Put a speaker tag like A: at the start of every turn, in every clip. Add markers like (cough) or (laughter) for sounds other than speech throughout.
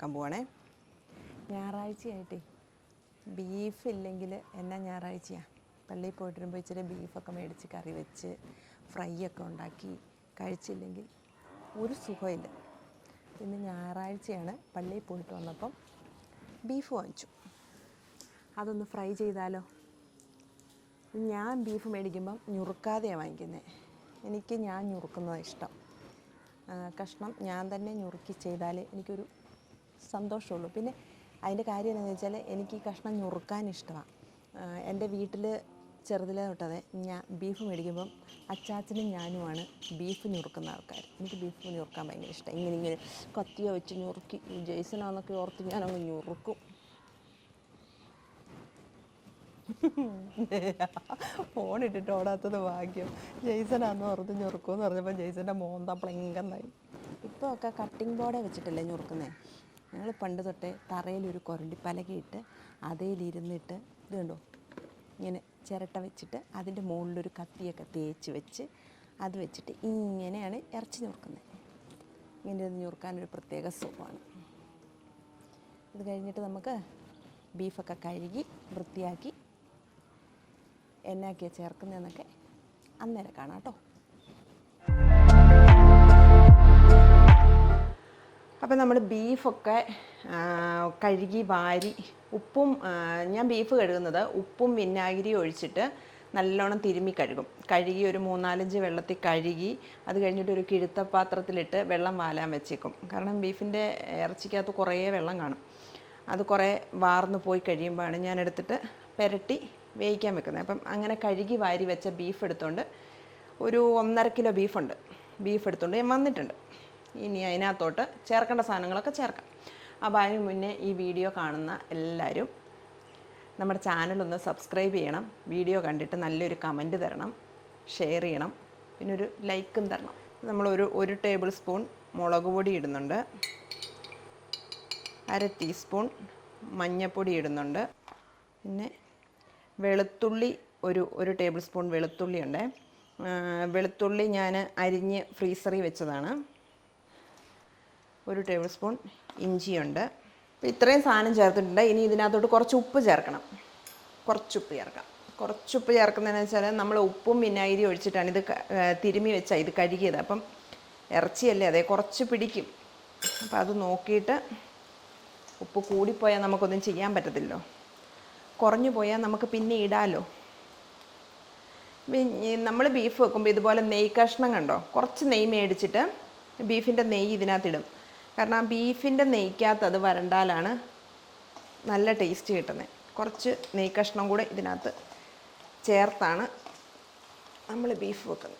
A: ഉണ്ടാക്കാൻ പോവാണേ? ഞായറാഴ്ചയായിട്ടേ. ബീഫ് ഇല്ലെങ്കിൽ എന്നാ ഞായറാഴ്ചയാണ് പള്ളിയിൽ പോയിട്ട് വരുമ്പോൾ ഇച്ചിരി ബീഫൊക്കെ മേടിച്ച് കറി വെച്ച് ഫ്രൈ ഒക്കെ ഉണ്ടാക്കി കഴിച്ചില്ലെങ്കിൽ ഒരു സുഖമില്ല. ഇന്ന് ഞായറാഴ്ചയാണ്. പള്ളിയിൽ പോയിട്ട് വന്നപ്പം ബീഫ് വാങ്ങിച്ചു. അതൊന്ന് ഫ്രൈ ചെയ്താലോ? ഞാൻ ബീഫ് മേടിക്കുമ്പം ഞുറുക്കാതെയാണ് വാങ്ങിക്കുന്നത് എനിക്ക് ഞാൻ ഞുറുക്കുന്നതാണ് ഇഷ്ടം. കഷ്ണം ഞാൻ തന്നെ ഞുറുക്കി ചെയ്താലേ എനിക്കൊരു സന്തോഷമുള്ളൂ. പിന്നെ അതിന്റെ കാര്യം എന്താണെന്ന് വെച്ചാൽ എനിക്ക് ഈ കഷ്ണം ഞുറുക്കാൻ ഇഷ്ടമാണ് എന്റെ വീട്ടിൽ ചെറുതിലെ തൊട്ടതെ ഞാൻ ബീഫ് മേടിക്കുമ്പം അച്ചാച്ചനും ഞാനുമാണ് ബീഫ് ഞുറുക്കുന്ന ആൾക്കാർ എനിക്ക് ബീഫ് ഞുറുക്കാൻ ഭയങ്കര ഇഷ്ടം. ഇങ്ങനെ ഇങ്ങനെ കത്തിയോ വെച്ച് ഞുറുക്കി ജെയ്സനാന്നൊക്കെ ഓർത്ത് ഞാനങ്ങ് ഞുറുക്കും. ഫോൺ ഇട്ടിട്ട് ഓടാത്തത് ഭാഗ്യം. ജെയ്സനാന്ന് ഓർത്ത് ഞുറുക്കുമെന്ന് പറഞ്ഞപ്പോൾ ജെയ്സന്റെ മോന്ത പ്ലെങ്കന്നായി. ഇപ്പോൾ ഒക്കെ കട്ടിംഗ് ബോർഡേ വെച്ചിട്ടല്ലേ ഞുറുക്കുന്നത് ഞങ്ങൾ പണ്ട് തൊട്ടേ തറയിലൊരു കുരണ്ടി പലകയിട്ട് അതേലിരുന്നിട്ട് ഇത് കണ്ടോ? ഇങ്ങനെ ചിരട്ട വെച്ചിട്ട് അതിന്റെ മുകളിലൊരു കത്തിയൊക്കെ തേച്ച് വെച്ച് അത് വെച്ചിട്ട് ഇങ്ങനെയാണ് ഇറച്ചി ഞുറുക്കുന്നത്. ഇങ്ങനെ ഇത് ഞുറുക്കാനൊരു പ്രത്യേക സുഖമാണ്. ഇത് കഴിഞ്ഞിട്ട് നമുക്ക് ബീഫൊക്കെ കഴുകി വൃത്തിയാക്കി എന്നാക്കിയാണ് ചേർക്കുന്നതെന്നൊക്കെ അന്നേരം കാണാം കേട്ടോ. അപ്പം നമ്മൾ ബീഫൊക്കെ കഴുകി വാരി ഉപ്പും ഞാൻ ബീഫ് കഴുകുന്നത് ഉപ്പും വിനാഗിരിയും ഒഴിച്ചിട്ട് നല്ലോണം തിരുമ്മി കഴുകും. കഴുകി ഒരു മൂന്നാലഞ്ച് വെള്ളത്തിൽ കഴുകി അത് കഴിഞ്ഞിട്ട് ഒരു കിഴുത്ത പാത്രത്തിലിട്ട് വെള്ളം വാലാൻ വെച്ചേക്കും. കാരണം ബീഫിന്റെ ഇറച്ചിക്കകത്ത് കുറേ വെള്ളം കാണും. അത് കുറേ വാർന്ന് പോയി കഴിയുമ്പോഴാണ് ഞാൻ എടുത്തിട്ട് പുരട്ടി വേവിക്കാൻ വെക്കുന്നത്. അപ്പം അങ്ങനെ കഴുകി വാരി വെച്ച ബീഫ് എടുത്തുകൊണ്ട് ഒരു ഒന്നര കിലോ ബീഫുണ്ട്. ബീഫ് എടുത്തുകൊണ്ട് ഞാൻ വന്നിട്ടുണ്ട്. ഇനി അതിനകത്തോട്ട് ചേർക്കേണ്ട സാധനങ്ങളൊക്കെ ചേർക്കാം. അപ്പോൾ അതിന് മുന്നേ ഈ വീഡിയോ കാണുന്ന എല്ലാവരും നമ്മുടെ ചാനലൊന്ന് സബ്സ്ക്രൈബ് ചെയ്യണം. വീഡിയോ കണ്ടിട്ട് നല്ലൊരു കമന്റ് തരണം. ഷെയർ ചെയ്യണം. പിന്നെ ഒരു ലൈക്കും തരണം. നമ്മളൊരു ഒരു ടേബിൾ സ്പൂൺ മുളക് പൊടി ഇടുന്നുണ്ട്. അര ടീസ്പൂൺ മഞ്ഞൾപ്പൊടി ഇടുന്നുണ്ട്. പിന്നെ വെളുത്തുള്ളി ഒരു ഒരു ടേബിൾ സ്പൂൺ വെളുത്തുള്ളി ഉണ്ട് വെളുത്തുള്ളി ഞാൻ അരിഞ്ഞ് ഫ്രീസറിൽ വെച്ചതാണ്. ഒരു ടേബിൾ സ്പൂൺ ഇഞ്ചിയുണ്ട്. അപ്പോൾ ഇത്രയും സാധനം ചേർത്തിട്ടുണ്ട്. ഇനി ഇതിനകത്തോട്ട് കുറച്ച് ഉപ്പ് ചേർക്കണം. കുറച്ച് ഉപ്പ് ചേർക്കാം. കുറച്ച് ഉപ്പ് ചേർക്കുന്നതെന്ന് വെച്ചാൽ നമ്മൾ ഉപ്പും വിനാഗിരി ഒഴിച്ചിട്ടാണ് ഇത് തിരുമി വെച്ചാൽ ഇത് കഴുകിയത്. അപ്പം ഇറച്ചിയല്ലേ അതെ കുറച്ച് പിടിക്കും. അപ്പം അത് നോക്കിയിട്ട് ഉപ്പ് കൂടിപ്പോയാൽ നമുക്കൊന്നും ചെയ്യാൻ പറ്റത്തില്ലോ കുറഞ്ഞു പോയാൽ നമുക്ക് പിന്നെ ഇടാമല്ലോ നമ്മൾ ബീഫ് വെക്കുമ്പോൾ ഇതുപോലെ നെയ് കഷ്ണം കണ്ടോ? കുറച്ച് നെയ്യ് മേടിച്ചിട്ട് ബീഫിന്റെ നെയ്യ് ഇതിനകത്തിടും. കാരണം ആ ബീഫിന്റെ നെയ്ക്കകത്ത് അത് വരണ്ടാലാണ് നല്ല ടേസ്റ്റ് കിട്ടുന്നത്. കുറച്ച് നെയ് കൂടെ ഇതിനകത്ത് ചേർത്താണ് നമ്മൾ ബീഫ് വെക്കുന്നത്.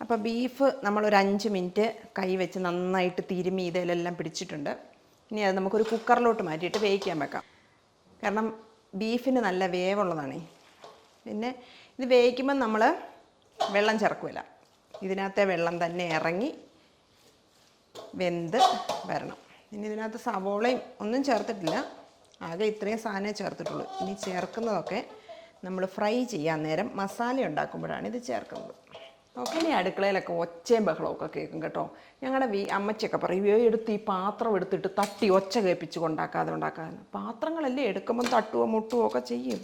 A: അപ്പോൾ ബീഫ് നമ്മളൊരു അഞ്ച് മിനിറ്റ് കൈ വെച്ച് നന്നായിട്ട് തിരുമി ഇതിലെല്ലാം പിടിച്ചിട്ടുണ്ട്. ഇനി അത് നമുക്കൊരു കുക്കറിലോട്ട് മാറ്റിയിട്ട് വേവിക്കാൻ വെക്കാം. കാരണം ബീഫിന് നല്ല വേവുള്ളതാണേ. പിന്നെ ഇത് വേവിക്കുമ്പോൾ നമ്മൾ വെള്ളം ചേർക്കില്ല ഇതിനകത്തെ വെള്ളം തന്നെ ഇറങ്ങി വെന്ത് വരണം. ഇനി ഇതിനകത്ത് സവോളയും ഒന്നും ചേർത്തിട്ടില്ല. ആകെ ഇത്രയും സാധനമേ ചേർത്തിട്ടുള്ളൂ. ഇനി ചേർക്കുന്നതൊക്കെ നമ്മൾ ഫ്രൈ ചെയ്യാൻ നേരം മസാല ഉണ്ടാക്കുമ്പോഴാണ് ഇത് ചേർക്കുന്നത്. ഓക്കെ ഇനി അടുക്കളയിലൊക്കെ ഒച്ചയും ബഹളവും ഒക്കെ കേൾക്കും കേട്ടോ. ഞങ്ങളുടെ വീ അമ്മച്ചൊക്കെ പറയും "ഏ, എടുത്ത് ഈ പാത്രം എടുത്തിട്ട് തട്ടി ഒച്ച കേൾപ്പിച്ച് കൊണ്ടാക്കാതെ ഉണ്ടാക്കാതെ പാത്രങ്ങളല്ലേ എടുക്കുമ്പം തട്ടുവോ മുട്ടുവോ ഒക്കെ ചെയ്യും.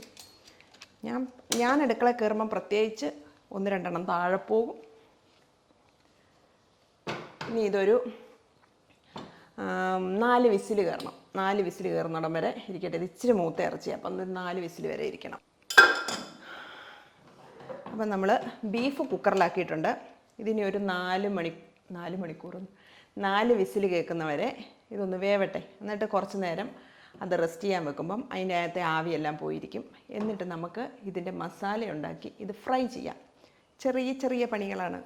A: ഞാൻ ഞാൻ അടുക്കള കയറുമ്പം പ്രത്യേകിച്ച് ഒന്ന് രണ്ടെണ്ണം താഴെ പോകും. ഇനി ഇതൊരു നാല് വിസിൽ കയറണം. നാല് വിസിൽ കയറുന്നിടം വരെ ഇരിക്കട്ടെ. ഇത് ഇച്ചിരി മൂത്ത ഇറച്ചി അപ്പം നാല് വിസിൽ വരെ ഇരിക്കണം. അപ്പം നമ്മൾ ബീഫ് കുക്കറിലാക്കിയിട്ടുണ്ട്. ഇതിനി ഒരു നാല് മണി നാല് മണിക്കൂർ നാല് വിസിൽ കേൾക്കുന്നവരെ ഇതൊന്ന് വേവട്ടെ. എന്നിട്ട് കുറച്ച് നേരം അത് റെസ്റ്റ് ചെയ്യാൻ വെക്കുമ്പം അതിന്റെ അകത്തെ ആവിയെല്ലാം പോയിരിക്കും. എന്നിട്ട് നമുക്ക് ഇതിന്റെ മസാല ഉണ്ടാക്കി ഇത് ഫ്രൈ ചെയ്യാം. ചെറിയ ചെറിയ പണികളാണ്.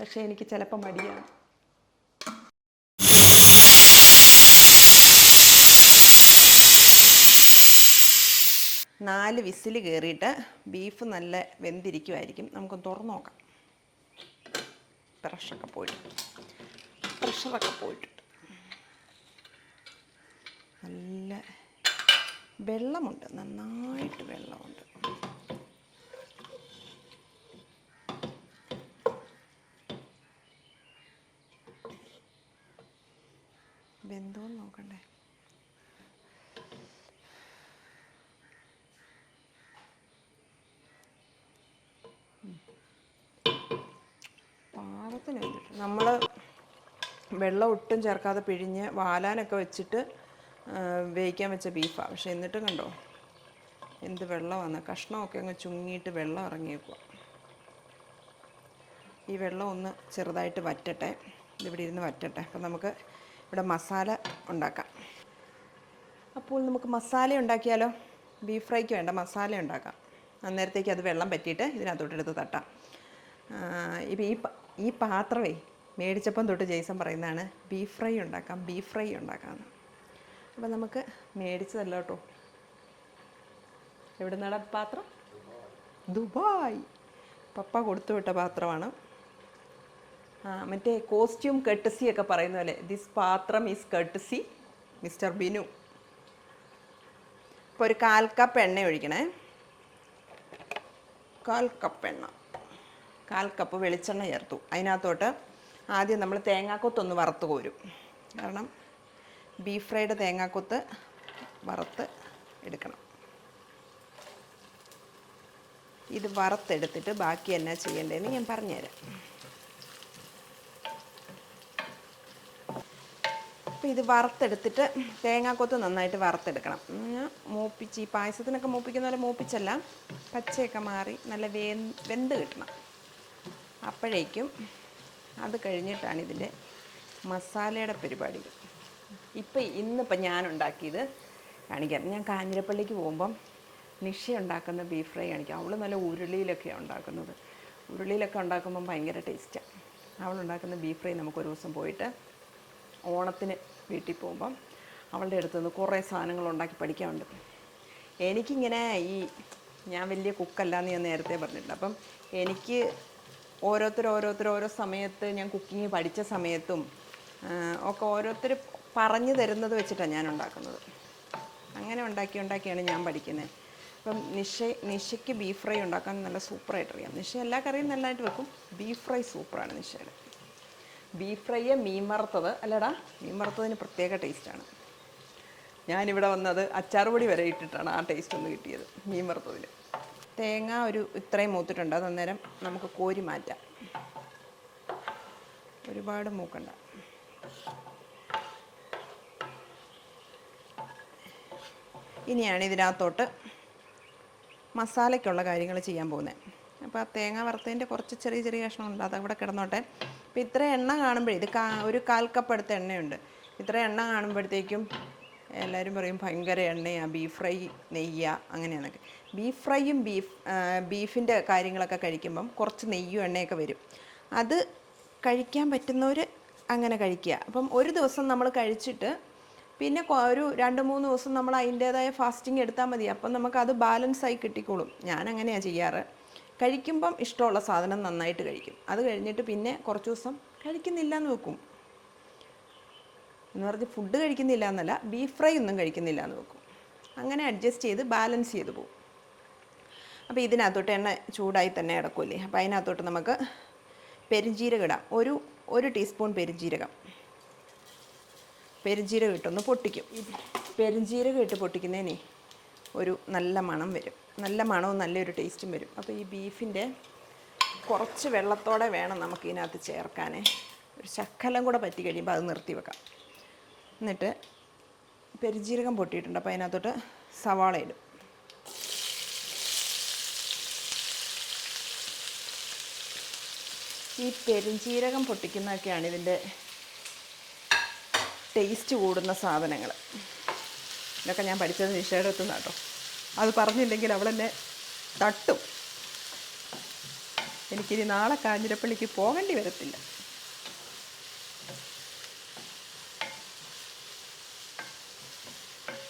A: പക്ഷേ എനിക്ക് ചിലപ്പോൾ മടിയാണ്. നാല് വിസിൽ കയറിയിട്ട് ബീഫ് നല്ല വെന്തിരിക്കുമായിരിക്കും നമുക്കൊന്ന് തുറന്നു നോക്കാം. പ്രഷറൊക്കെ പോയിട്ട്. പ്രഷറൊക്കെ പോയിട്ട്. നല്ല വെള്ളമുണ്ട്. നന്നായിട്ട് വെള്ളമുണ്ട്. വെന്തോന്ന് നോക്കണ്ടേ? വെള്ളം ഒട്ടും ചേർക്കാതെ പിഴിഞ്ഞ് വാലാനൊക്കെ വെച്ചിട്ട് വേവിക്കാൻ വെച്ച ബീഫാണ് പക്ഷേ എന്നിട്ടും കണ്ടോ? എന്ത് വെള്ളം വെള്ളമാണ്. കഷ്ണമൊക്കെ അങ്ങ് ചുങ്ങിയിട്ട് വെള്ളം ഇറങ്ങിയേക്കുക ഈ വെള്ളം ഒന്ന് ചെറുതായിട്ട് വറ്റട്ടെ. ഇതിവിടെ ഇരുന്ന് വറ്റട്ടെ. അപ്പം നമുക്ക് ഇവിടെ മസാല ഉണ്ടാക്കാം. അപ്പോൾ നമുക്ക് മസാല ഉണ്ടാക്കിയാലോ? ബീഫ് ഫ്രൈക്ക് വേണ്ട. മസാല ഉണ്ടാക്കാം. അന്നേരത്തേക്ക് അത് വെള്ളം പറ്റിയിട്ട് ഇതിനകത്തോട്ടെടുത്ത് തട്ടാം. ഇപ്പം ഈ ഈ പാത്രമേ മേടിച്ചപ്പം തൊട്ട് ജെയ്സൺ പറയുന്നതാണ് ബീഫ് ഫ്രൈ ഉണ്ടാക്കാം ബീഫ് ഫ്രൈ ഉണ്ടാക്കാം. അപ്പം നമുക്ക് മേടിച്ചതല്ല കേട്ടോ. എവിടെ നിന്നാണ് പാത്രം? ദുബായ്. പപ്പ കൊടുത്തു വിട്ട പാത്രമാണ്. മറ്റേ കോസ്റ്റ്യൂം കെട്ടസി ഒക്കെ പറയുന്ന പോലെ ദിസ് പാത്രം ഈസ് കെട്ടസി മിസ്റ്റർ ബിനു. ഇപ്പോൾ ഒരു കാൽ കപ്പ് എണ്ണ ഒഴിക്കണേ. കാൽ കപ്പ് എണ്ണ. കാൽ കപ്പ് വെളിച്ചെണ്ണ ചേർത്തു. അതിനകത്തോട്ട് ആദ്യം നമ്മൾ തേങ്ങാക്കൊത്തൊന്ന് വറുത്ത് കോരും. കാരണം ബീഫ് ഫ്രൈഡ് തേങ്ങാക്കൊത്ത് വറുത്ത് എടുക്കണം. ഇത് വറുത്തെടുത്തിട്ട് ബാക്കി എന്നാ ചെയ്യേണ്ടതെന്ന് ഞാൻ പറഞ്ഞുതരാം. അപ്പോൾ ഇത് വറുത്തെടുത്തിട്ട് തേങ്ങാക്കൊത്ത് നന്നായിട്ട് വറുത്തെടുക്കണം. മൂപ്പിച്ച് ഈ പായസത്തിനൊക്കെ മൂപ്പിക്കുന്ന പോലെ മൂപ്പിച്ചല്ല പച്ചയൊക്കെ മാറി നല്ല വെന്ത് കിട്ടണം. അപ്പോഴേക്കും അത് കഴിഞ്ഞിട്ടാണ് ഇതിന്റെ മസാലയുടെ പരിപാടികൾ ഇപ്പം ഇന്നിപ്പം ഞാൻ ഉണ്ടാക്കിയത് കാണിക്കാം. ഞാൻ കാഞ്ഞിരപ്പള്ളിക്ക് പോകുമ്പം നിഷ ഉണ്ടാക്കുന്ന ബീഫ് ഫ്രൈ കാണിക്കാം. അവൾ നല്ല ഉരുളിയിലൊക്കെയാണ് ഉണ്ടാക്കുന്നത്. ഉരുളിയിലൊക്കെ ഉണ്ടാക്കുമ്പം ഭയങ്കര ടേസ്റ്റാണ് അവൾ ഉണ്ടാക്കുന്ന ബീഫ് ഫ്രൈ നമുക്ക് ഒരു ദിവസം പോയിട്ട് ഓണത്തിന് വീട്ടിൽ പോകുമ്പം അവളുടെ അടുത്ത് നിന്ന് കുറേ സാധനങ്ങൾ ഉണ്ടാക്കി പഠിക്കാനുണ്ട്. എനിക്കിങ്ങനെ ഈ ഞാൻ വലിയ കുക്കല്ല എന്ന് ഞാൻ നേരത്തെ പറഞ്ഞിട്ടുണ്ട്. അപ്പം എനിക്ക് ഓരോരുത്തർ ഓരോരുത്തർ ഓരോ സമയത്ത് ഞാൻ കുക്കിംഗ് പഠിച്ച സമയത്തും ഒക്കെ ഓരോരുത്തർ പറഞ്ഞു തരുന്നത് വെച്ചിട്ടാണ് ഞാൻ ഉണ്ടാക്കുന്നത്. അങ്ങനെ ഉണ്ടാക്കി ഉണ്ടാക്കിയാണ് ഞാൻ പഠിക്കുന്നത്. ഇപ്പം നിഷ നിഷയ്ക്ക് ബീഫ് ഫ്രൈ ഉണ്ടാക്കാൻ നല്ല സൂപ്പറായിട്ട് അറിയാം നിഷ എല്ലാ കറിയും നല്ലതായിട്ട് വെക്കും. ബീഫ് ഫ്രൈ സൂപ്പറാണ് നിഷയുടെ. ബീഫ് ഫ്രൈയെ മീൻ വറുത്തത് അല്ലടാ മീൻ വറുത്തതിന് പ്രത്യേക ടേസ്റ്റാണ് ഞാനിവിടെ വന്നത് അച്ചാർ പൊടി വരെ ഇട്ടിട്ടാണ് ആ ടേസ്റ്റ് ഒന്ന് കിട്ടിയത് മീൻ വറുത്തതിൽ തേങ്ങ ഒരു ഇത്രയും മൂത്തിട്ടുണ്ട്. അത് അന്നേരം നമുക്ക് കോരി മാറ്റാം. ഒരുപാട് മൂക്കണ്ട. ഇനിയാണ് ഇതിനകത്തോട്ട് മസാലയ്ക്കുള്ള കാര്യങ്ങൾ ചെയ്യാൻ പോകുന്നത്. അപ്പോൾ ആ തേങ്ങ വറുത്തതിന്റെ കുറച്ച് ചെറിയ ചെറിയ കഷ്ണമുണ്ട് അതവിടെ കിടന്നോട്ടെ. അപ്പോൾ ഇത്ര എണ്ണ കാണുമ്പോഴേ ഇത് ഒരു കാൽ കപ്പ് എടുത്ത എണ്ണയുണ്ട്. ഇത്ര എണ്ണ കാണുമ്പോഴത്തേക്കും എല്ലാവരും പറയും ഭയങ്കര എണ്ണയാണ് ബീഫ് ഫ്രൈ നെയ്യ അങ്ങനെയാണൊക്കെ ബീഫ് ഫ്രൈയും ബീഫ് ബീഫിന്റെ കാര്യങ്ങളൊക്കെ കഴിക്കുമ്പം കുറച്ച് നെയ്യും എണ്ണയൊക്കെ വരും. അത് കഴിക്കാൻ പറ്റുന്നവർ അങ്ങനെ കഴിക്കുക. അപ്പം ഒരു ദിവസം നമ്മൾ കഴിച്ചിട്ട് പിന്നെ ഒരു രണ്ട് മൂന്ന് ദിവസം നമ്മൾ അതിന്റേതായ ഫാസ്റ്റിംഗ് എടുത്താൽ മതി. അപ്പം നമുക്കത് ബാലൻസ് ആയി കിട്ടിക്കോളും. ഞാൻ അങ്ങനെയാണ് ചെയ്യാറ്. കഴിക്കുമ്പം ഇഷ്ടമുള്ള സാധനം നന്നായിട്ട് കഴിക്കും. അത് കഴിഞ്ഞിട്ട് പിന്നെ കുറച്ച് ദിവസം കഴിക്കുന്നില്ല എന്ന് വെക്കും. എന്ന് പറഞ്ഞ് ഫുഡ് കഴിക്കുന്നില്ല എന്നല്ല ബീഫ് ഫ്രൈ ഒന്നും കഴിക്കുന്നില്ല എന്ന് വെക്കും. അങ്ങനെ അഡ്ജസ്റ്റ് ചെയ്ത് ബാലൻസ് ചെയ്ത് പോകും അപ്പോൾ ഇതിനകത്തോട്ട് എണ്ണ ചൂടായി തന്നെ ഇടക്കൂല്ലേ അപ്പോൾ അതിനകത്തോട്ട് നമുക്ക് പെരുംജീരകം ഇടാം. ഒരു ഒരു ടീസ്പൂൺ പെരുംജീരകം പെരുംജീരകം ഇട്ടൊന്ന് പൊട്ടിക്കും. പെരുംജീരകം ഇട്ട് പൊട്ടിക്കുന്നതിന് ഒരു നല്ല മണം വരും. നല്ല മണവും നല്ലൊരു ടേസ്റ്റും വരും. അപ്പോൾ ഈ ബീഫിന്റെ കുറച്ച് വെള്ളത്തോടെ വേണം നമുക്ക് ഇതിനകത്ത് ചേർക്കാൻ ഒരു ശക്കലം കൂടെ പറ്റി കഴിയുമ്പോൾ അത് നിർത്തി വെക്കാം. എന്നിട്ട് പെരുജീരകം പൊട്ടിയിട്ടുണ്ട്. അപ്പോൾ അതിനകത്തോട്ട് സവാള ഇടും. ഈ പെരുംജീരകം പൊട്ടിക്കുന്നതൊക്കെയാണ് ഇതിന്റെ ടേസ്റ്റ് കൂടുന്ന സാധനങ്ങൾ. ഇതൊക്കെ ഞാൻ പഠിച്ചത് നിഷയുടെ അടുത്ത് കേട്ടോ. അത് പറഞ്ഞില്ലെങ്കിൽ അവളെന്നെ തട്ടും. എനിക്കിനി നാളെ കാഞ്ഞിരപ്പള്ളിക്ക് പോകേണ്ടി വരത്തില്ല.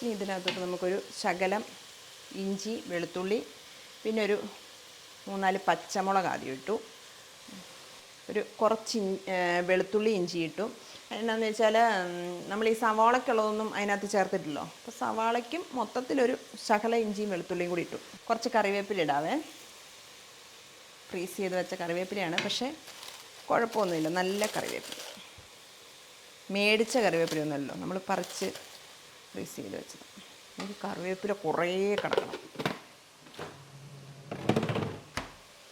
A: ഇനി ഇതിനകത്തോട്ട് നമുക്കൊരു ശകലം ഇഞ്ചി വെളുത്തുള്ളി പിന്നെ ഒരു മൂന്നാൽ പച്ചമുളക് ആദ്യം ഇട്ടു. ഒരു കുറച്ച് വെളുത്തുള്ളി ഇഞ്ചി ഇട്ടു. എന്നാന്ന് വെച്ചാൽ നമ്മൾ ഈ സവാളയ്ക്കുള്ളതൊന്നും അതിനകത്ത് ചേർത്തിട്ടില്ലോ. അപ്പോൾ സവാളയ്ക്കും മൊത്തത്തിലൊരു ശകല ഇഞ്ചിയും വെളുത്തുള്ളിയും കൂടി ഇട്ടു. കുറച്ച് കറിവേപ്പില ഇടാവേ. ഫ്രീസ് ചെയ്ത് വെച്ച കറിവേപ്പിലയാണ്. പക്ഷേ കുഴപ്പമൊന്നുമില്ല. നല്ല കറിവേപ്പില. മേടിച്ച കറിവേപ്പിലയൊന്നുമല്ലോ നമ്മൾ പറിച്ച് ഫ്രീസ് ചെയ്ത് വെച്ചത് എനിക്ക് കറിവേപ്പില കുറേ കിടക്കണം.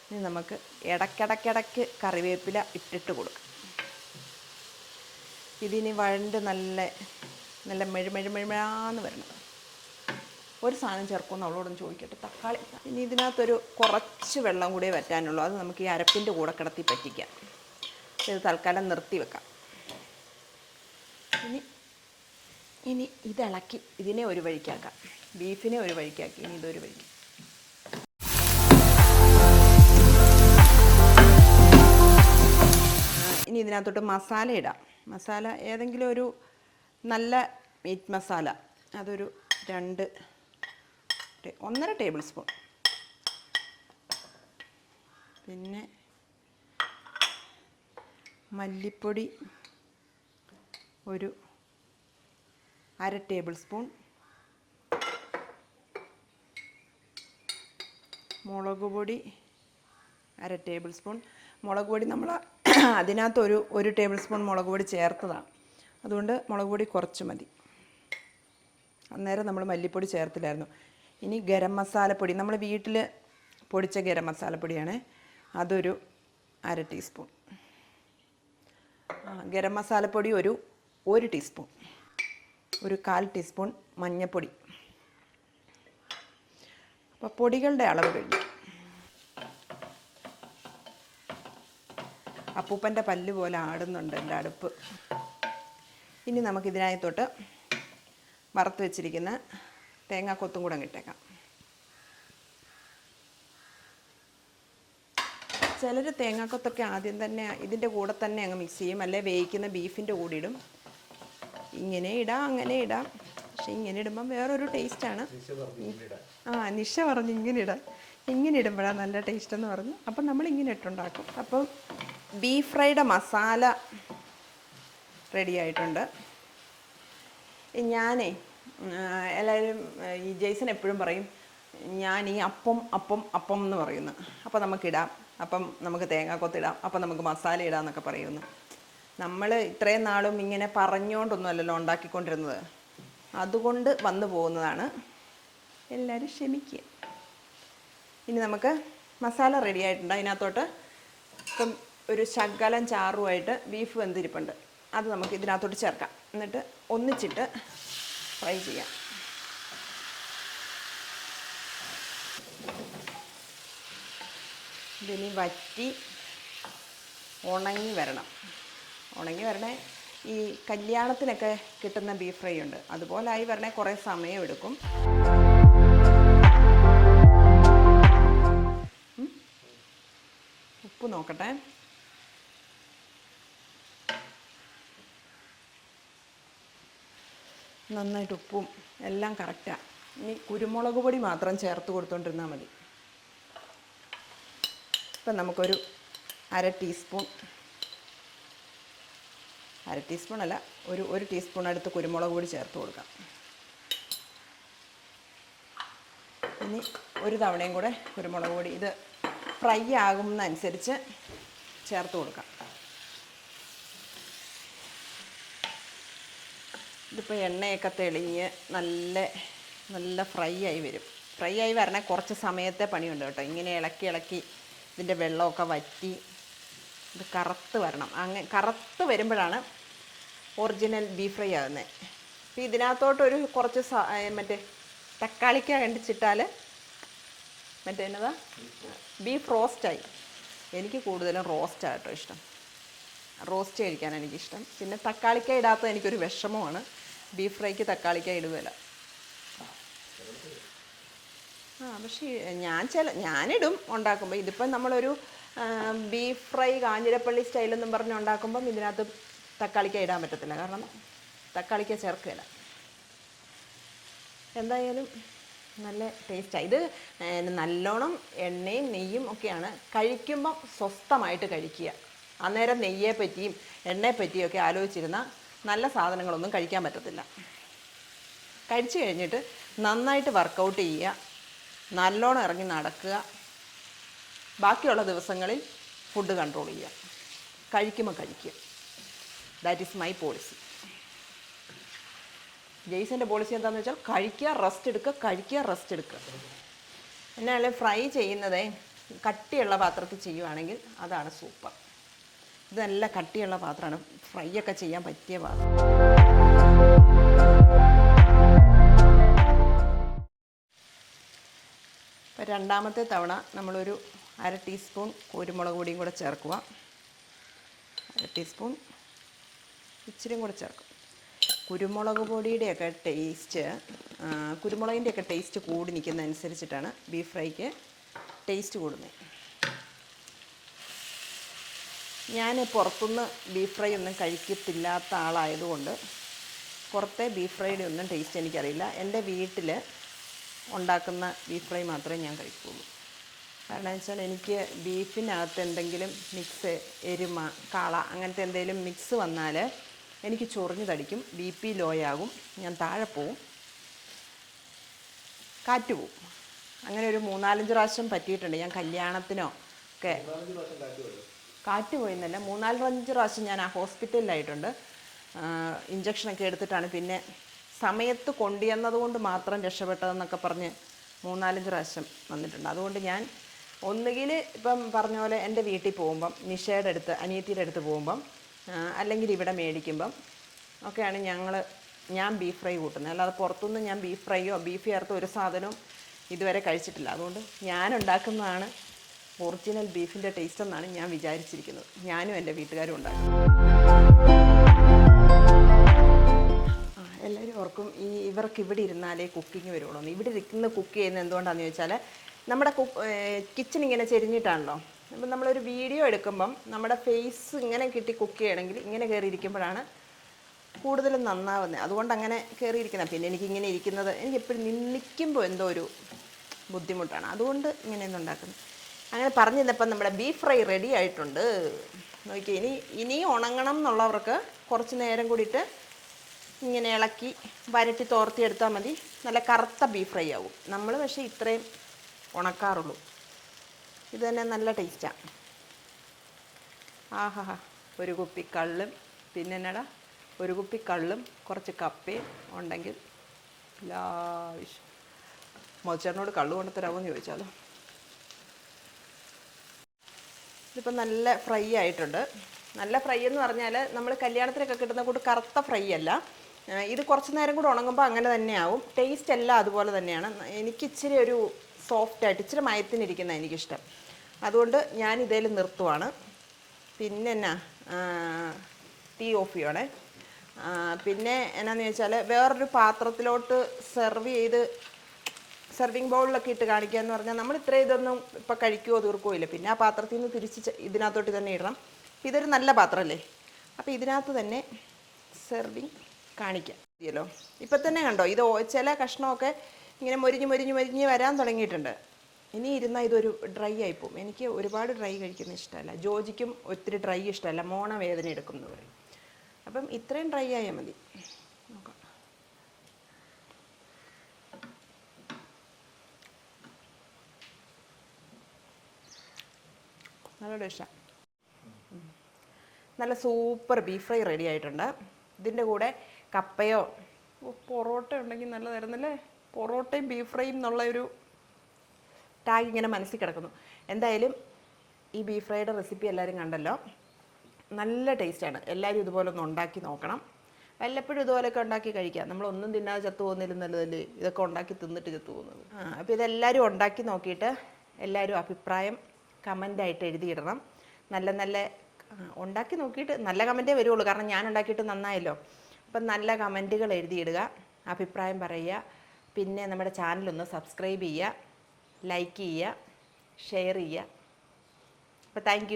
A: ഇനി നമുക്ക് ഇടയ്ക്കിടയ്ക്കിടയ്ക്ക് കറിവേപ്പില ഇട്ടിട്ട് കൊടുക്കാം. ഇതിനി വഴണ്ട് നല്ല നല്ല മെഴു മെഴു മെഴുമെഴാന്ന് വരണം. ഒരു സാധനം ചേർക്കുമെന്ന് അവളോടൊന്ന് ചോദിക്കട്ടെ. തക്കാളി. ഇനി ഇതിനകത്തൊരു കുറച്ച് വെള്ളം കൂടെ വറ്റാനുള്ളൂ. അത് നമുക്ക് ഈ അരപ്പിന്റെ കൂടെ കിടത്തി പറ്റിക്കാം. ഇത് തൽക്കാലം നിർത്തി വെക്കാം. ഇനി ഇനി ഇതിളക്കി ഇതിനെ ഒരു വഴിക്കാക്കാം. ബീഫിനെ ഒരു വഴിക്കാക്കി ഇനി ഇതൊരു വഴിക്ക്. ഇനി ഇതിനകത്തോട്ട് മസാല ഇടാം. മസാല ഏതെങ്കിലും ഒരു നല്ല മീറ്റ് മസാല അതൊരു രണ്ട് ഒന്നര ടേബിൾ സ്പൂൺ. പിന്നെ മല്ലിപ്പൊടി ഒരു അര ടേബിൾ സ്പൂൺ. മുളക് പൊടി അര ടേബിൾ സ്പൂൺ. മുളക് പൊടി നമ്മൾ (clears throat) അതിനകത്തൊരു ഒരു ടേബിൾ സ്പൂൺ മുളക് പൊടി ചേർത്തതാണ്. അതുകൊണ്ട് മുളക് പൊടി കുറച്ച് മതി. അന്നേരം നമ്മൾ മല്ലിപ്പൊടി ചേർത്തില്ലായിരുന്നു. ഇനി ഗരം മസാലപ്പൊടി. നമ്മൾ വീട്ടിൽ പൊടിച്ച ഗരം മസാലപ്പൊടിയാണ്. അതൊരു അര ടീസ്പൂൺ. ഗരം മസാലപ്പൊടി ഒരു ഒരു ടീസ്പൂൺ. ഒരു കാൽ ടീസ്പൂൺ മഞ്ഞപ്പൊടി. അപ്പോൾ പൊടികളുടെ അളവ് കഴിഞ്ഞു. അപ്പൂപ്പന്റെ പല്ല് പോലെ ആടുന്നുണ്ട് എന്റെ അടുപ്പ്. ഇനി നമുക്കിതിനകത്തോട്ട് വറുത്ത് വെച്ചിരിക്കുന്ന തേങ്ങാക്കൊത്തും കൂടെ ഇട്ടേക്കാം. ചിലർ തേങ്ങാക്കൊത്തൊക്കെ ആദ്യം തന്നെ ഇതിന്റെ കൂടെ തന്നെ അങ്ങ് മിക്സ് ചെയ്യും. അല്ലെ വേവിക്കുന്ന ബീഫിന്റെ കൂടെ ഇടും. ഇങ്ങനെ ഇടാം അങ്ങനെ ഇടാം. പക്ഷെ ഇങ്ങനെ ഇടുമ്പം വേറൊരു ടേസ്റ്റാണ് ആ നിഷ പറഞ്ഞു ഇങ്ങനെ ഇടാം. ഇങ്ങനെ ഇടുമ്പോഴാണ് നല്ല ടേസ്റ്റ് എന്ന് പറഞ്ഞു. അപ്പം നമ്മൾ ഇങ്ങനെ ഇട്ടുണ്ടാക്കും. അപ്പം ബീഫ് ഫ്രൈയുടെ മസാല റെഡി ആയിട്ടുണ്ട്. ഞാനേ എല്ലാവരും ഈ ജെയ്സൺ എപ്പോഴും പറയും ഞാൻ ഈ അപ്പം അപ്പം അപ്പം എന്ന് പറയുന്നു. അപ്പം നമുക്കിടാം. അപ്പം നമുക്ക് തേങ്ങാക്കൊത്തിടാം അപ്പം നമുക്ക് മസാല ഇടാം എന്നൊക്കെ പറയുന്നു. നമ്മൾ ഇത്രയും നാളും ഇങ്ങനെ പറഞ്ഞുകൊണ്ടൊന്നുമല്ലല്ലോ ഉണ്ടാക്കിക്കൊണ്ടിരുന്നത്. അതുകൊണ്ട് വന്നു പോകുന്നതാണ്. എല്ലാവരും ക്ഷമിക്കുക ഇനി നമുക്ക് മസാല റെഡി ആയിട്ടുണ്ട്. അതിനകത്തോട്ട് ഇപ്പം ഒരു ശകലം ചാറുമായിട്ട് ബീഫ് വെന്തിരിപ്പുണ്ട്. അത് നമുക്ക് ഇതിനകത്തോട്ട് ചേർക്കാം. എന്നിട്ട് ഒന്നിച്ചിട്ട് ഫ്രൈ ചെയ്യാം. ഇതിനി വറ്റി ഉണങ്ങി വരണം. ഉണങ്ങി വരണേ. ഈ കല്യാണത്തിനൊക്കെ കിട്ടുന്ന ബീഫ് ഫ്രൈ ഉണ്ട്. അതുപോലെ ആയി വരണേ കുറേ സമയം എടുക്കും. ഉപ്പ് നോക്കട്ടെ. നന്നായിട്ട് ഉപ്പും എല്ലാം കറക്റ്റാണ് ഇനി കുരുമുളക് പൊടി മാത്രം ചേർത്ത് കൊടുത്തോണ്ടിരുന്നാൽ മതി. ഇപ്പം നമുക്കൊരു അര ടീസ്പൂൺ അര ടീസ്പൂൺ അല്ല ഒരു ഒരു ടീസ്പൂൺ അടുത്ത് കുരുമുളക് കൂടി ചേർത്ത് കൊടുക്കാം. ഇനി ഒരു തവണയും കൂടെ കുരുമുളക് പൊടി ഇത് ഫ്രൈ ആകുന്നതനുസരിച്ച് ചേർത്ത് കൊടുക്കാം. ഇതിപ്പോൾ എണ്ണയൊക്കെ തെളിഞ്ഞ് നല്ല നല്ല ഫ്രൈ ആയി വരും. ഫ്രൈ ആയി വരണേ കുറച്ച് സമയത്തെ പണിയുണ്ട് കേട്ടോ. ഇങ്ങനെ ഇളക്കി ഇളക്കി ഇതിന്റെ വെള്ളമൊക്കെ വറ്റി ഇത് കറുത്ത് വരണം. അങ്ങനെ കറുത്ത് വരുമ്പോഴാണ് ഒറിജിനൽ ബീഫ് ഫ്രൈ ആകുന്നത് അപ്പോൾ ഇതിനകത്തോട്ടൊരു കുറച്ച് മറ്റേ തക്കാളിക്ക കണ്ടിച്ചിട്ടാൽ മറ്റേ എന്നതാ? ബീഫ് റോസ്റ്റായി എനിക്ക് കൂടുതലും റോസ്റ്റ് കേട്ടോ ഇഷ്ടം. റോസ്റ്റ് കഴിക്കാൻ എനിക്കിഷ്ടം. പിന്നെ തക്കാളിക്ക ഇടാത്തത് എനിക്കൊരു വിഷമമാണ്. ബീഫ് ഫ്രൈക്ക് തക്കാളിക്ക ഇടുകയില്ല ആ പക്ഷേ ഞാൻ ചില ഞാനിടും ഉണ്ടാക്കുമ്പോൾ ഇതിപ്പം നമ്മളൊരു ബീഫ് ഫ്രൈ കാഞ്ഞിരപ്പള്ളി സ്റ്റൈലെന്നും പറഞ്ഞ് ഉണ്ടാക്കുമ്പം ഇതിനകത്ത് തക്കാളിക്ക ഇടാൻ പറ്റത്തില്ല. കാരണം തക്കാളിക്ക ചേർക്കില്ല എന്തായാലും നല്ല ടേസ്റ്റാണ് ഇത് നല്ലോണം എണ്ണയും നെയ്യും ഒക്കെയാണ് കഴിക്കുമ്പം സ്വസ്ഥമായിട്ട് കഴിക്കുക. അന്നേരം നെയ്യെ പറ്റിയും എണ്ണയെ പറ്റിയും ഒക്കെ ആലോചിച്ചിരുന്ന നല്ല സാധനങ്ങളൊന്നും കഴിക്കാൻ പറ്റത്തില്ല. കഴിച്ചു കഴിഞ്ഞിട്ട് നന്നായിട്ട് വർക്കൗട്ട് ചെയ്യുക. നല്ലോണം ഇറങ്ങി നടക്കുക. ബാക്കിയുള്ള ദിവസങ്ങളിൽ ഫുഡ് കൺട്രോൾ ചെയ്യുക. കഴിക്കുമ്പോൾ കഴിക്കുക. ദാറ്റ് ഈസ് മൈ പോളിസി ജെയ്സിന്റെ പോളിസി എന്താണെന്ന് വെച്ചാൽ കഴിക്കുക റെസ്റ്റ് എടുക്കുക കഴിക്കുക റെസ്റ്റ് എടുക്കുക. എന്നാൽ ഫ്രൈ ചെയ്യുന്നത് കട്ടിയുള്ള പാത്രത്തിൽ ചെയ്യുവാണെങ്കിൽ അതാണ് സൂപ്പർ ഇത് നല്ല കട്ടിയുള്ള പാത്രമാണ്. ഫ്രൈ ഒക്കെ ചെയ്യാൻ പറ്റിയ പാത്രം. ഇപ്പം രണ്ടാമത്തെ തവണ നമ്മളൊരു അര ടീസ്പൂൺ കുരുമുളക് പൊടിയും കൂടെ ചേർക്കുക. അര ടീസ്പൂൺ ഇച്ചിരിയും കൂടെ ചേർക്കും. കുരുമുളക് പൊടിയുടെയൊക്കെ ടേസ്റ്റ് കുരുമുളകിന്റെയൊക്കെ ടേസ്റ്റ് കൂടി നിൽക്കുന്നതനുസരിച്ചിട്ടാണ് ബീഫ് ഫ്രൈക്ക് ടേസ്റ്റ് കൂടുന്നത്. ഞാൻ പുറത്തുനിന്ന് ബീഫ് ഫ്രൈ ഒന്നും കഴിക്കത്തില്ലാത്ത ആളായതുകൊണ്ട് പുറത്തെ ബീഫ് ഫ്രൈയുടെ ഒന്നും ടേസ്റ്റ് എനിക്കറിയില്ല. എന്റെ വീട്ടിൽ ഉണ്ടാക്കുന്ന ബീഫ് ഫ്രൈ മാത്രമേ ഞാൻ കഴിക്കുള്ളൂ. കാരണം വെച്ചാൽ എനിക്ക് ബീഫിനകത്ത് എന്തെങ്കിലും മിക്സ് എരുമ കാള അങ്ങനത്തെ എന്തെങ്കിലും മിക്സ് വന്നാൽ എനിക്ക് ചൊറിഞ്ഞു തടിക്കും. ബി പി ആകും ഞാൻ താഴെ പോവും. കാറ്റ് പോവും. അങ്ങനെ ഒരു മൂന്നാലഞ്ച് പ്രാവശ്യം പറ്റിയിട്ടുണ്ട്. ഞാൻ കല്യാണത്തിനോ ഒക്കെ കാറ്റ് പോയെന്നല്ല മൂന്നാലഞ്ച് പ്രാവശ്യം ഞാൻ ആ ഹോസ്പിറ്റലിലായിട്ടുണ്ട്. ഇഞ്ചക്ഷനൊക്കെ എടുത്തിട്ടാണ്. പിന്നെ സമയത്ത് കൊണ്ടുവന്നത് കൊണ്ട് മാത്രം രക്ഷപ്പെട്ടതെന്നൊക്കെ പറഞ്ഞ് മൂന്നാലഞ്ച് പ്രാവശ്യം വന്നിട്ടുണ്ട്. അതുകൊണ്ട് ഞാൻ ഒന്നുകിൽ ഇപ്പം പറഞ്ഞ പോലെ എന്റെ വീട്ടിൽ പോകുമ്പം നിഷയുടെ അടുത്ത് അനിയത്തിയുടെ അടുത്ത് പോകുമ്പം അല്ലെങ്കിൽ ഇവിടെ മേടിക്കുമ്പം ഒക്കെയാണ് ഞങ്ങൾ ഞാൻ ബീഫ് ഫ്രൈ കൂട്ടുന്നത്. അല്ലാതെ പുറത്തുനിന്ന് ഞാൻ ബീഫ് ഫ്രൈയോ ബീഫ് ചേർത്തോ ഒരു സാധനവും ഇതുവരെ കഴിച്ചിട്ടില്ല. അതുകൊണ്ട് ഞാൻ ഉണ്ടാക്കുന്നതാണ് ഒറിജിനൽ ബീഫിന്റെ ടേസ്റ്റ് എന്നാണ് ഞാൻ വിചാരിച്ചിരിക്കുന്നത്. ഞാനും എന്റെ വീട്ടുകാരും ഉണ്ടാക്കും. എല്ലാവരും ഓർക്കും ഈ ഇവർക്ക് ഇവിടെ ഇരുന്നാലേ കുക്കിംഗ് വരുള്ളൂ. ഇവിടെ ഇരിക്കുന്ന കുക്ക് ചെയ്യുന്നത് എന്തുകൊണ്ടാണെന്ന് ചോദിച്ചാൽ നമ്മുടെ കിച്ചൺ ഇങ്ങനെ ചെരിഞ്ഞിട്ടാണല്ലോ. അപ്പം നമ്മളൊരു വീഡിയോ എടുക്കുമ്പം നമ്മുടെ ഫേസ് ഇങ്ങനെ കിട്ടി കുക്ക് ചെയ്യണമെങ്കിൽ ഇങ്ങനെ കയറി ഇരിക്കുമ്പോഴാണ് കൂടുതലും നന്നാവുന്നത്. അതുകൊണ്ട് അങ്ങനെ കയറിയിരിക്കുന്നത് പിന്നെ എനിക്ക് ഇങ്ങനെ ഇരിക്കുന്നത് എനിക്ക് എപ്പോഴും നിൽക്കുമ്പോൾ എന്തോ ഒരു ബുദ്ധിമുട്ടാണ്. അതുകൊണ്ട് ഇങ്ങനെയൊന്നും ഉണ്ടാക്കുന്നത് അങ്ങനെ പറഞ്ഞു തന്നപ്പം നമ്മുടെ ബീഫ് ഫ്രൈ റെഡി ആയിട്ടുണ്ട്. നോക്കി ഇനി ഇനിയും ഉണങ്ങണം എന്നുള്ളവർക്ക് കുറച്ച് നേരം കൂടിയിട്ട് ഇങ്ങനെ ഇളക്കി വരട്ടി തോർത്തി എടുത്താൽ മതി. നല്ല കറുത്ത ബീഫ് ഫ്രൈ ആവും. നമ്മൾ പക്ഷേ ഇത്രയും ഉണക്കാറുള്ളൂ. ഇത് തന്നെ നല്ല ടേസ്റ്റാണ് ആഹാ ഒരു കുപ്പി കള്ളും പിന്നെ എന്നടാ? ഒരു കുപ്പി കള്ളും കുറച്ച് കപ്പയും ഉണ്ടെങ്കിൽ ലാവശ്യം മോച്ചേട്ടനോട് കള്ളു തരാമോന്ന് ചോദിച്ചാലോ? ഇതിപ്പോൾ നല്ല ഫ്രൈ ആയിട്ടുണ്ട്. നല്ല ഫ്രൈ എന്ന് പറഞ്ഞാൽ നമ്മൾ കല്യാണത്തിനൊക്കെ കിട്ടുന്ന കൂട്ട് കറുത്ത ഫ്രൈ അല്ല. ഇത് കുറച്ച് നേരം കൂടെ ഉണങ്ങുമ്പോൾ അങ്ങനെ തന്നെയാവും. ടേസ്റ്റ് എല്ലാം അതുപോലെ തന്നെയാണ്. എനിക്ക് ഇച്ചിരി ഒരു സോഫ്റ്റ് ആയിട്ട് ഇച്ചിരി മയത്തിനിരിക്കുന്ന എനിക്കിഷ്ടം. അതുകൊണ്ട് ഞാൻ ഇതേൽ നിർത്തുവാണ്. പിന്നെ എന്നാ ടീ ഓഫ് ചെയ്യണേ. പിന്നെ എന്നാന്ന് ചോദിച്ചാൽ വേറൊരു പാത്രത്തിലോട്ട് സെർവ് ചെയ്ത് സെർവിങ് ബൗളിലൊക്കെ ഇട്ട് കാണിക്കുക എന്ന് പറഞ്ഞാൽ നമ്മൾ ഇത്ര ഇതൊന്നും ഇപ്പം കഴിക്കുകയോ തീർക്കുകയോ ഇല്ല. പിന്നെ ആ പാത്രത്തിൽ നിന്ന് തിരിച്ച് ഇതിനകത്തോട്ട് തന്നെ ഇടണം. ഇതൊരു നല്ല പാത്രമല്ലേ അപ്പോൾ ഇതിനകത്ത് തന്നെ സെർവിങ് കാണിക്കാം. മതിയല്ലോ? ഇപ്പം തന്നെ കണ്ടോ? ഇത് ചില കഷ്ണമൊക്കെ ഇങ്ങനെ മൊരിഞ്ഞ് മൊരിഞ്ഞ് മൊരിഞ്ഞ് വരാൻ തുടങ്ങിയിട്ടുണ്ട്. ഇനി ഇരുന്നാൽ ഇതൊരു ഡ്രൈ ആയിപ്പോവും എനിക്ക് ഒരുപാട് ഡ്രൈ കഴിക്കുന്ന ഇഷ്ടമല്ല. ജോജിക്കും ഒത്തിരി ഡ്രൈ ഇഷ്ടമല്ല. മോണ വേദന എടുക്കും എന്ന് പറയും അപ്പം ഇത്രയും ഡ്രൈ ആയാൽ മതി. നല്ല ഡിഷാണ് നല്ല സൂപ്പർ ബീഫ് ഫ്രൈ റെഡി ആയിട്ടുണ്ട്. ഇതിന്റെ കൂടെ കപ്പയോ പൊറോട്ട ഉണ്ടെങ്കിൽ നല്ലതായിരുന്നല്ലേ? പൊറോട്ടയും ബീഫ് ഫ്രൈയും എന്നുള്ള ഒരു ടാഗ് ഇങ്ങനെ മനസ്സിൽ കിടക്കുന്നു. എന്തായാലും ഈ ബീഫ് ഫ്രൈയുടെ റെസിപ്പി എല്ലാവരും കണ്ടല്ലോ. നല്ല ടേസ്റ്റാണ് എല്ലാവരും ഇതുപോലെ ഒന്ന് ഉണ്ടാക്കി നോക്കണം. വല്ലപ്പോഴും ഇതുപോലെയൊക്കെ ഉണ്ടാക്കി കഴിക്കാം. നമ്മളൊന്നും തിന്നാതെ ചത്തു പോകുന്നതിലും നല്ലതല്ലേ? ഇതൊക്കെ ഉണ്ടാക്കി തിന്നിട്ട് ചത്തു പോകുന്നത്. ആ അപ്പോൾ ഇതെല്ലാവരും ഉണ്ടാക്കി നോക്കിയിട്ട് എല്ലാവരും അഭിപ്രായം കമന്റായിട്ട് എഴുതിയിടണം. നല്ല നല്ല ഉണ്ടാക്കി നോക്കിയിട്ട് നല്ല കമന്റേ വരുള്ളൂ. കാരണം ഞാൻ ഉണ്ടാക്കിയിട്ട് നന്നായല്ലോ. അപ്പം നല്ല കമന്റുകൾ എഴുതിയിടുക. അഭിപ്രായം പറയുക. പിന്നെ നമ്മുടെ ചാനലൊന്ന് സബ്സ്ക്രൈബ് ചെയ്യുക ലൈക്ക് ചെയ്യുക ഷെയർ ചെയ്യുക. അപ്പോൾ താങ്ക്